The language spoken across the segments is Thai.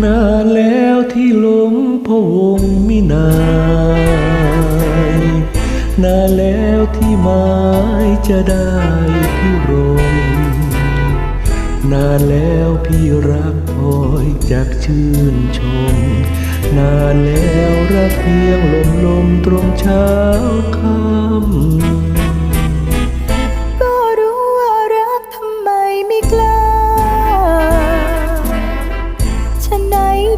นานแล้วที่ล้มพระวงมินายนานแล้วที่ไม้จะได้ที่รงนานแล้วพี่รักคอยจากชื่นชม นานแล้วรักเพียงลมลมตรงเช้าค่ำ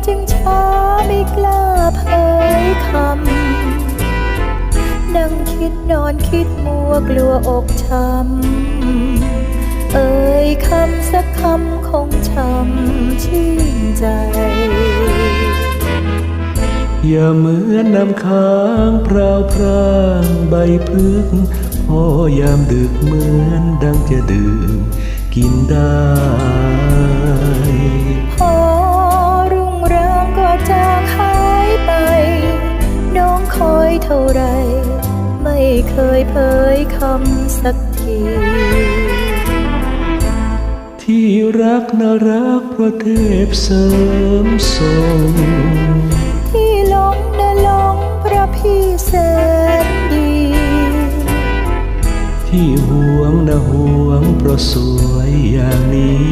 จึงช้าไม่กล้าเผยคำ นั่งคิดนอนคิดมัวกลัวอกช้ำ เอ่ยคำสักคำคงช้ำชื่นใจ อย่าเหมือนน้ำค้างพราวพรางใบพึกพอยามดึกเหมือนดังจะดื่มกินได้ เคยเผยคำสักที ที่รักน่ารักพระเทพเสริมส่งที่หลงนะหลงพระพี่แสนดี ที่ห่วงนะห่วงเพราะสวยอย่างนี้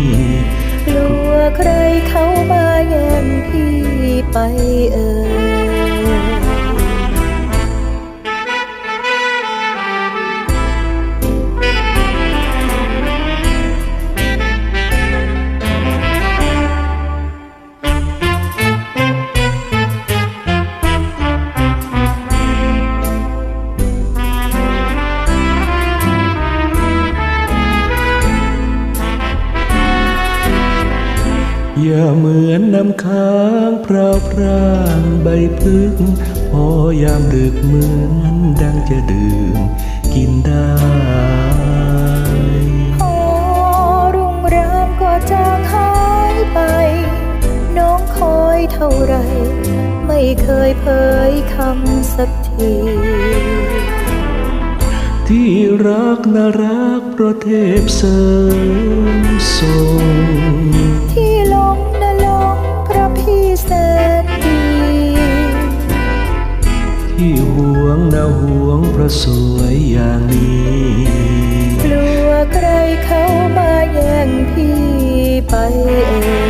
กลัวใครเข้ามาแย่งพี่ไปเอ่ย อย่าเหมือนน้ำค้างพราวพรางใบพึกษ์พอยามดึกเหมือนดังจะดื่มกินได้พอรุ่งรามก็จางหายไป น้องคอยเท่าไร ไม่เคยเผยคำสักทีที่รักน่ารักเพราะเทพเสริมส่งที่หลง ที่ห่วงนะห่วงพระสวยอย่างนี้กลัวใครเขามาแย่งพี่ไปเอง